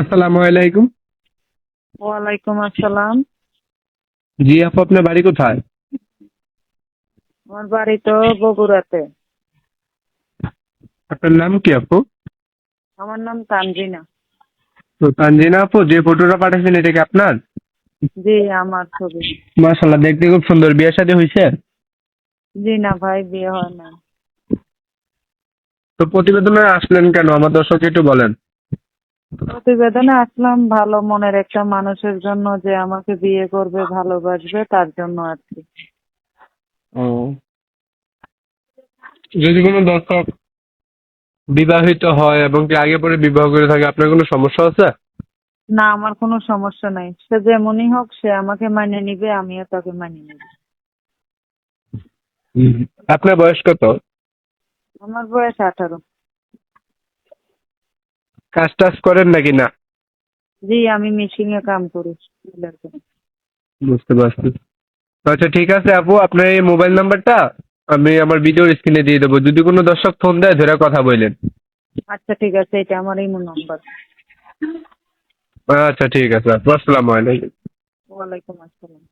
আসসালামু আলাইকুম। ওয়ালাইকুম আসসালাম। জি আপু আপনার বাড়ি কোথায়? আমার বাড়ি তো বগুড়াতে। আপনার নাম কি আপু? আমার নাম তানজিনা। তো তানজিনা আপু যে ফটোটা পাঠাচ্ছেন এটা কি আপনার? জি আমার ছবি। দেখতে খুব সুন্দর। বিয়ে শাদী হয়েছে? জি না ভাই বিয়ে হয় না তো প্রতিবেদনে আসলেন কেন? আমার দর্শককে একটু বলেন। প্রতিবেদনে আসলাম ভালো মনের একটা মানুষের জন্য যে আমাকে বিয়ে করবে ভালোবাসবে তার জন্য আর কি। ও। যদি কোনো দর্শক বিবাহিত হয় এবং কি আগে পরে বিবাহ করে থাকে আপনার কোনো সমস্যা আছে? না আমার কোনো সমস্যা নাই। সে যেমনই হোক সে আমাকে মানিয়ে নিবে আমিও তাকে মানিয়ে নিব। আপনার বয়স কত? আমার বয়স আঠারো। কাজ টাজ করেন নাকি না? জি আমি মিশিং এ কাম করি বুঝতে পারছি। আচ্ছা ঠিক আছে আপু আপনার এই মোবাইল নাম্বারটা আমি আমার ভিডিওর স্ক্রিনে দিয়ে দেবো। যদি কোনো দর্শক ফোন দেয় ধরে কথা বললেন। আচ্ছা ঠিক আছে এটা আমার ইমো নম্বর আচ্ছা ঠিক আছে। আপু আসসালামু আলাইকুম। ওয়ালাইকুম আসসালাম।